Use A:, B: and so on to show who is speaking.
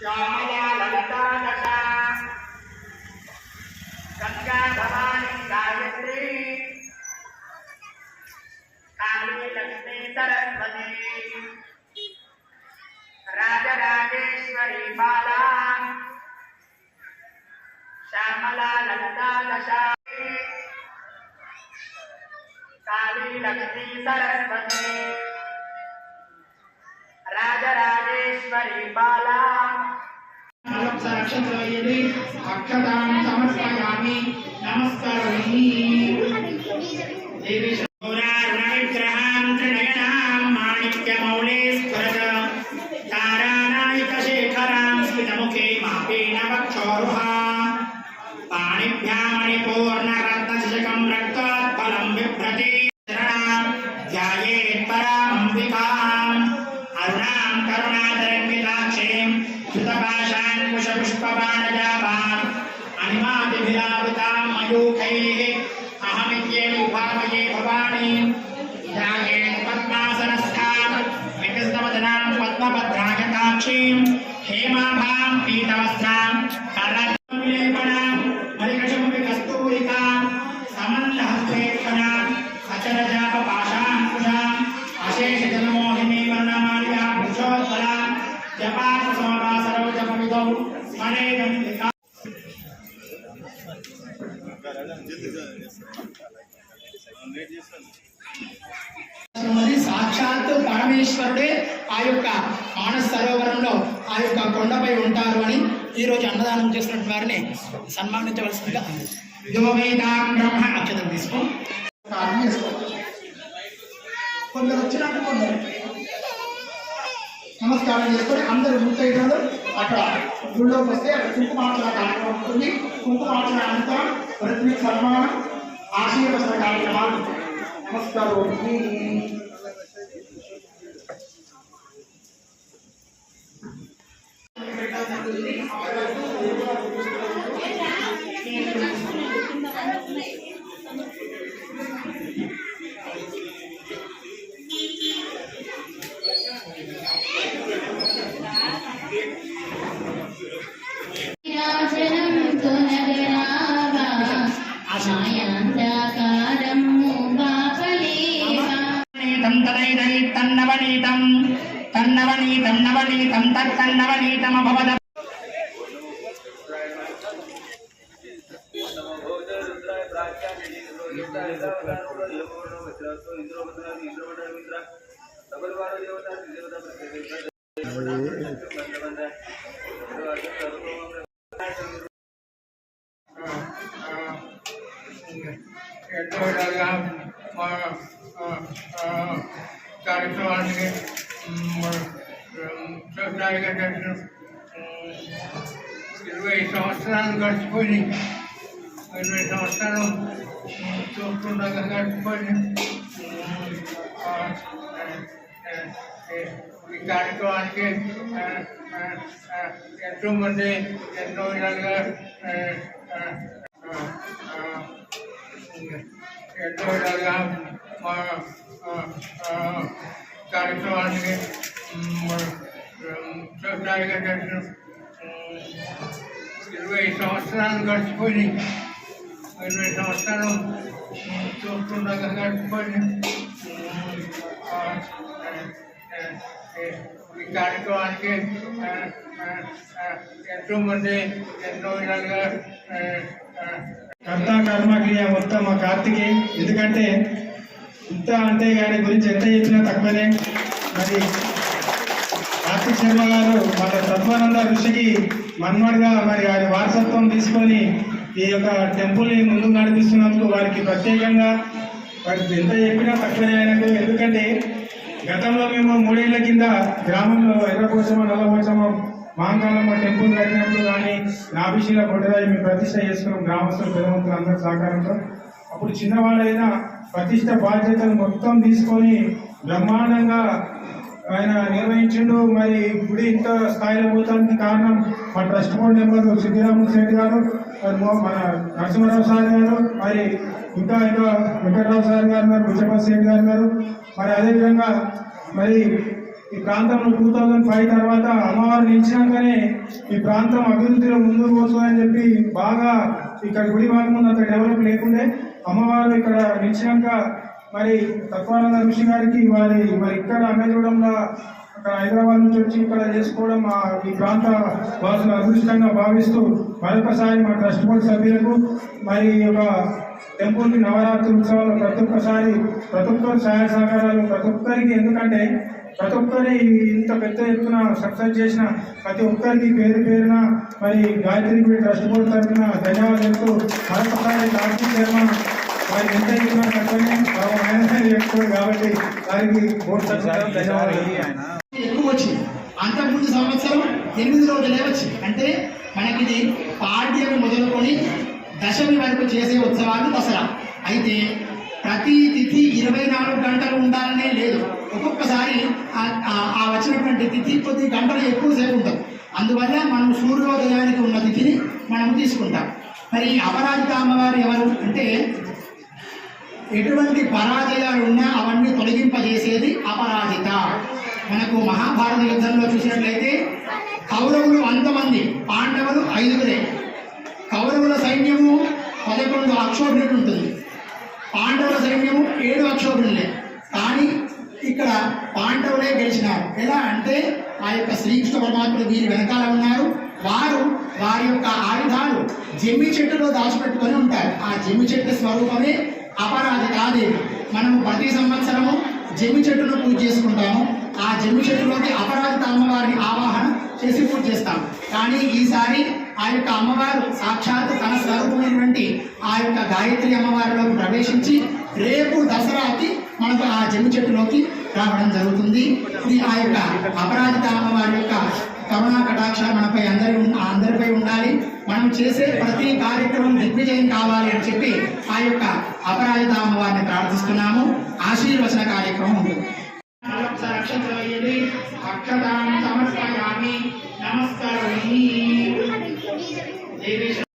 A: श्यामया ललिता दशा गंगा भवानी गायत्री। काली लक्ष्मी सरस्वती। राजराजेश्वरी बाला। श्यामला ललिता दशा। काली लक्ष्मी सरस्वती। अक्षतां समर्पयामि नमस्करोमि देवी शौरारुणविग्रहां अभिलावृता मयूखैः अहमित्ये मुखामये भवानी। ध्यायेन पद्मासनस्थां विकृष्णवदनां पद्मभद्रायकाक्षीं हेमाभां पीतवस्त्रां करलेपणां हरिकशं विकस्तूरिकां समन्तहस्तेपणां अशेषजनमोहिनी वर्णमालिकाभूषोत्पलां जपासमवासरौ जपमिदौ स्मरे
B: गण्डिका సాక్షాత్ పరమేశ్వరుడే ఆ యొక్క మానస సరోవరంలో ఆ యొక్క కొండపై ఉంటారు అని ఈ రోజు అన్నదానం చేసినట్టు వారిని సన్మానించవలసిందిగా
A: యువవేదాం
B: అక్షతం తీసుకో. కొందరు వచ్చినట్టు కొందరు నమస్కారం చేసుకొని అందరూ గుళ్ళోకి వస్తే అక్కడ కుంకుమార్చన కార్యక్రమం ఉంటుంది కుంకుమార్చన అనంతరం ప్రతి సన్మానం ఆశీర్వచన కార్యక్రమాలు ఉంటాయి. నమస్కారం
C: రాజనం
A: तन्नवनीतं तन्नवनीतं नवनीतं तत्तन्नवनीतमभवद अभवद you.
D: కార్యక్రమానికి సభ్యులుగా చేసిన ఇరవై సంవత్సరాలు గడిచిపోయి ఇరవై సంవత్సరాలు చూస్తుండగా గడిచిపోయి ఈ కార్యక్రమానికి ఎంతో మంది ఎంతో విధాలుగా ఆ, ఆ, ఆ, ఆ, ఎంతో విధాలుగా మా ఆ, ఆ, కార్యక్రమానికి సభ్యులుగా చేసిన ఇరవై సంవత్సరాలు గడిచిపోయి ఇరవై సంవత్సరాలు చూస్తుండగా గడిచిపోయి ఆ, ఆ, ఆ, ఈ కార్యక్రమానికి ఆ, ఆ, ఆ, ఎంతో మంది ఎంతో విధాలుగా ఆ, ఆ,
E: కర్త కర్మక్రియ మొత్తం మా కార్తికే. ఎందుకంటే ఇంత అంటే గారి గురించి ఎంత చెప్పినా తక్కువనే. మరి కార్తిక్ శర్మ గారు మన తత్వానంద ఋషికి మన్మడిగా మరి ఆయన వారసత్వం తీసుకొని ఈ యొక్క టెంపుల్ని ముందుకు నడిపిస్తున్నందుకు వారికి ప్రత్యేకంగా వారికి ఎంత చెప్పినా తక్కువనే ఆయనకు. ఎందుకంటే గతంలో మేము మూడేళ్ళ కింద గ్రామంలో ఎర్రకోసమ నల్లకోసమ మాంకాలమ్మ టెంపుల్ కట్టినప్పుడు కానీ నాభిశీల కొండరాయి మేము ప్రతిష్ట చేసుకున్నాం. గ్రామస్తులు పెదవంతులు అందరి సహకారంతో. అప్పుడు చిన్నవాళ్ళైనా ప్రతిష్ట బాధ్యతలు మొత్తం తీసుకొని బ్రహ్మాండంగా ఆయన నిర్వహించిండు. మరి గుడి ఇంత స్థాయిలో పోతానికి కారణం మా trust board member Siddiraman Shetty garu మరి మన నరసింహరావు సార్ గారు మరి ఇంకా ఇంకా వెంకటరావు సార్ గారు గారు భుజపతి శెట్టి గారు గారు. మరి అదేవిధంగా మరి ఈ ప్రాంతంలో టూ థౌజండ్ ఫైవ్ తర్వాత అమ్మవారు నిలిచినాకనే ఈ ప్రాంతం అభివృద్ధిలో ముందుకు పోతుందని చెప్పి బాగా ఇక్కడ గుడి భాగం ముందు అంత డెవలప్ లేకుండే అమ్మవారు ఇక్కడ నిలిచినాక మరి తత్వానంద ఋషి గారికి వారి మరి ఇక్కడ అమ్మజూడంలో అక్కడ హైదరాబాద్ నుంచి వచ్చి ఇక్కడ చేసుకోవడం మా ఈ ప్రాంత వాసులు అదృష్టంగా భావిస్తూ మరొకసారి మా ట్రస్ట్ బోర్డు సభ్యులకు మరి ఒక టెంపుల్కి నవరాత్రి ఉత్సవాలు ప్రతి ఒక్కసారి ప్రతి ఒక్కరు సహాయ సహకారాలు ప్రతి ఒక్కరికి ఎందుకంటే ప్రతి ఒక్కరి ఇంత పెద్ద ఎత్తున సక్సెస్ చేసిన ప్రతి ఒక్కరికి పేరు పేరున మరి గాయత్రి గుడి ట్రస్ట్ బోర్డు తరఫున ధన్యవాదాలు చెప్తూ మరొకసారి కార్తీక్ శర్మ మరి ఎంత ఇచ్చినా తక్కువనే కాబట్టి వారికి బోర్డు తరఫున ధన్యవాదాలు.
A: ఎక్కువ వచ్చింది అంతకుముందు సంవత్సరం ఎనిమిది రోజులే వచ్చింది అంటే మనకిది పాడ్యమి మొదలుకొని దశమి వరకు చేసే ఉత్సవాలు దసరా. అయితే ప్రతి తిథి ఇరవై నాలుగు గంటలు ఉండాలనే లేదు. ఒక్కొక్కసారి ఆ- వచ్చినటువంటి తిథి కొద్ది గంటలు ఎక్కువసేపు ఉంటుంది. అందువల్ల మనం సూర్యోదయానికి ఉన్న తిథిని మనం తీసుకుంటాం. మరి ఈ అపరాజిత అమ్మవారు ఎవరు అంటే ఎటువంటి పరాజయాలు ఉన్నా అవన్నీ తొలగింపజేసేది అపరాజిత. మనకు మహాభారత యుద్ధంలో చూసినట్లయితే కౌరవులు అంతమంది పాండవులు ఐదుగురే. కౌరవుల సైన్యము పదకొండు అక్షోభ్యులు ఉంటుంది. పాండవుల సైన్యము ఏడు అక్షోభ్యులే కానీ ఇక్కడ పాండవులే గెలిచినారు. ఎలా అంటే ఆ యొక్క శ్రీకృష్ణ పరమాత్ముడు వీరి వెనకాల ఉన్నారు. వారు వారి యొక్క ఆయుధాలు జమ్మి చెట్టులో దాచిపెట్టుకొని ఉంటారు. ఆ జమ్మి చెట్టు స్వరూపమే అపరాజితాదేవి మనము ప్రతి సంవత్సరము జమ్మి చెట్టును పూజ చేసుకుంటాము. ఆ జమ్మి చెట్టులోకి అపరాజిత అమ్మవారిని ఆవాహన చేసి పూజ చేస్తాం కానీ ఈసారి ఆ యొక్క అమ్మవారు సాక్షాత్ తన స్వరూపమైనటువంటి ఆ యొక్క గాయత్రి అమ్మవారిలోకి ప్రవేశించి రేపు దసరాకి మనకు ఆ జమ్మి చెట్టులోకి రావడం జరుగుతుంది. ఇది ఆ యొక్క అపరాజిత అమ్మవారి యొక్క కరుణా కటాక్ష మనపై అందరి అందరిపై ఉండాలి. మనం చేసే ప్రతి కార్యక్రమం దిగ్విజయం కావాలి అని చెప్పి ఆ యొక్క అపరాజిత అమ్మవారిని ప్రార్థిస్తున్నాము. ఆశీర్వచన కార్యక్రమం ఉంటుంది అక్షతాన్ని సమర్పయామి నమస్కారం. దేవి